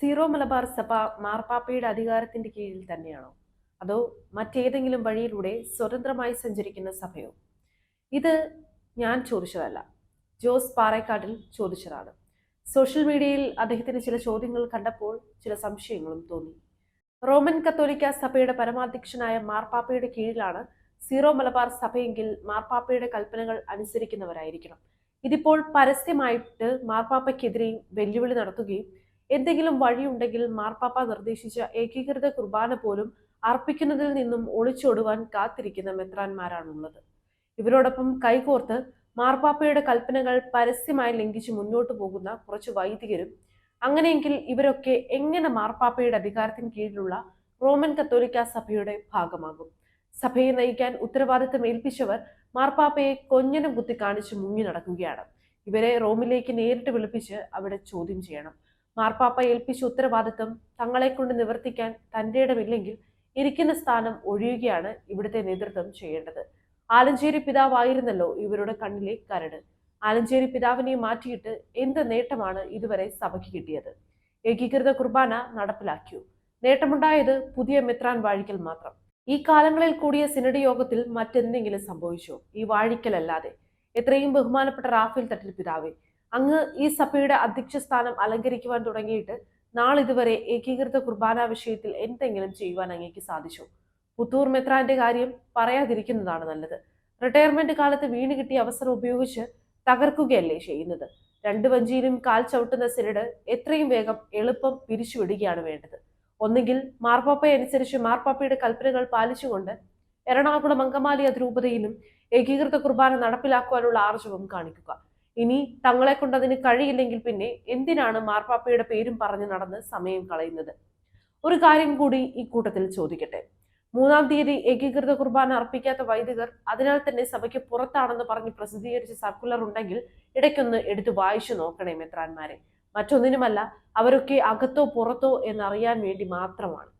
Zero Malabar സഭ മാർപ്പാപ്പയുടെ അധികാരത്തിന്റെ കീഴിൽ തന്നെയാണോ? അതോ മറ്റേതെങ്കിലും വഴിയിലൂടെ സ്വതന്ത്രമായി സഞ്ചരിക്കുന്ന സഭയോ? ഇത് ഞാൻ ചോദിച്ചതല്ല. ജോസ് പാറേക്കാട്ടിൽ ചോദിച്ചതാണ്. സോഷ്യൽ മീഡിയയിൽ അദ്ദേഹത്തിന് ചില ചോദ്യങ്ങൾ കണ്ടപ്പോൾ ചില സംശയങ്ങളും തോന്നി. റോമൻ കത്തോലിക്ക സഭയുടെ പരമാധ്യക്ഷനായ മാർപ്പാപ്പയുടെ കീഴിലാണ് സീറോ മലബാർ സഭയെങ്കിൽ മാർപ്പാപ്പയുടെ കൽപ്പനകൾ അനുസരിക്കുന്നവരായിരിക്കണം. ഇതിപ്പോൾ പരസ്യമായിട്ട് മാർപ്പാപ്പയ്ക്കെതിരെയും വെല്ലുവിളി നടത്തുകയും എന്തെങ്കിലും വഴിയുണ്ടെങ്കിൽ മാർപ്പാപ്പ നിർദ്ദേശിച്ച ഏകീകൃത കുർബാന പോലും അർപ്പിക്കുന്നതിൽ നിന്നും ഒളിച്ചോടുവാൻ കാത്തിരിക്കുന്ന മെത്രാന്മാരാണുള്ളത്. ഇവരോടൊപ്പം കൈകോർത്ത് മാർപ്പാപ്പയുടെ കൽപ്പനകൾ പരസ്യമായി ലംഘിച്ച് മുന്നോട്ടു പോകുന്ന കുറച്ച് വൈദികരും അങ്ങനെയെങ്കിൽ ഇവരൊക്കെ എങ്ങനെ മാർപ്പാപ്പയുടെ അധികാരത്തിന് കീഴിലുള്ള റോമൻ കത്തോലിക്ക സഭയുടെ ഭാഗമാകും? സഭയെ നയിക്കാൻ ഉത്തരവാദിത്തം ഏൽപ്പിച്ചവർ മാർപ്പാപ്പയെ കൊഞ്ഞനം കുത്തി കാണിച്ച് മുങ്ങി നടക്കുകയാണ്. ഇവരെ റോമിലേക്ക് നേരിട്ട് വിളിപ്പിച്ച് അവിടെ ചോദ്യം ചെയ്യണം. മാർപ്പാപ്പ ഏൽപ്പിച്ച ഉത്തരവാദിത്വം തങ്ങളെ കൊണ്ട് നിവർത്തിക്കാൻ തന്റെ ഇടമില്ലെങ്കിൽ ഇരിക്കുന്ന സ്ഥാനം ഒഴിയുകയാണ് ഇവിടുത്തെ നേതൃത്വം ചെയ്യേണ്ടത്. ആലഞ്ചേരി പിതാവായിരുന്നല്ലോ ഇവരുടെ കണ്ണിലെ കരട്. ആലഞ്ചേരി പിതാവിനെ മാറ്റിയിട്ട് എന്ത് നേട്ടമാണ് ഇതുവരെ സഭയ്ക്ക് കിട്ടിയത്? ഏകീകൃത കുർബാന നടപ്പിലാക്കിയോ? നേട്ടമുണ്ടായത് പുതിയ മെത്രാൻ വാഴിക്കൽ മാത്രം. ഈ കാലങ്ങളിൽ കൂടിയ സിനഡ് യോഗത്തിൽ മറ്റെന്തെങ്കിലും സംഭവിച്ചോ? ഈ വാഴിക്കലല്ലാതെ. എത്രയും ബഹുമാനപ്പെട്ട റാഫേൽ തട്ടിൽ പിതാവേ അങ്ങ് ഈ സഭയുടെ അധ്യക്ഷ സ്ഥാനം അലങ്കരിക്കുവാൻ തുടങ്ങിയിട്ട് നാളിതുവരെ ഏകീകൃത കുർബാന വിഷയത്തിൽ എന്തെങ്കിലും ചെയ്യുവാൻ അങ്ങേക്ക് സാധിച്ചു? പുത്തൂർ മെത്രാന്റെ കാര്യം പറയാതിരിക്കുന്നതാണ് നല്ലത്. റിട്ടയർമെന്റ് കാലത്ത് വീണ് കിട്ടിയ അവസരം ഉപയോഗിച്ച് തകർക്കുകയല്ലേ ചെയ്യുന്നത്? രണ്ട് വഞ്ചിയിലും കാൽ ചവിട്ടുന്ന സിനഡ് എത്രയും വേഗം എളുപ്പം പിരിച്ചുവിടുകയാണ് വേണ്ടത്. ഒന്നുകിൽ മാർപ്പാപ്പയെ അനുസരിച്ച് മാർപ്പാപ്പയുടെ കൽപ്പനകൾ പാലിച്ചുകൊണ്ട് എറണാകുളം അങ്കമാലി അതിരൂപതയിലും ഏകീകൃത കുർബാന നടപ്പിലാക്കുവാനുള്ള ആർജവം കാണിക്കുക. ഇനി തങ്ങളെ കൊണ്ടതിന് കഴിയില്ലെങ്കിൽ പിന്നെ എന്തിനാണ് മാർപ്പാപ്പയുടെ പേരും പറഞ്ഞു നടന്ന് സമയം കളയുന്നത്? ഒരു കാര്യം കൂടി ഈ കൂട്ടത്തിൽ ചോദിക്കട്ടെ. മൂന്നാം തീയതി ഏകീകൃത കുർബാന അർപ്പിക്കാത്ത വൈദികർ അതിനാൽ തന്നെ സഭയ്ക്ക് പുറത്താണെന്ന് പറഞ്ഞ് പ്രസിദ്ധീകരിച്ച സർക്കുലർ ഉണ്ടെങ്കിൽ ഇടയ്ക്കൊന്ന് എടുത്തു വായിച്ചു നോക്കണേ മെത്രാന്മാരെ. മറ്റൊന്നിനുമല്ല അവരൊക്കെ അകത്തോ പുറത്തോ എന്നറിയാൻ വേണ്ടി മാത്രമാണ്.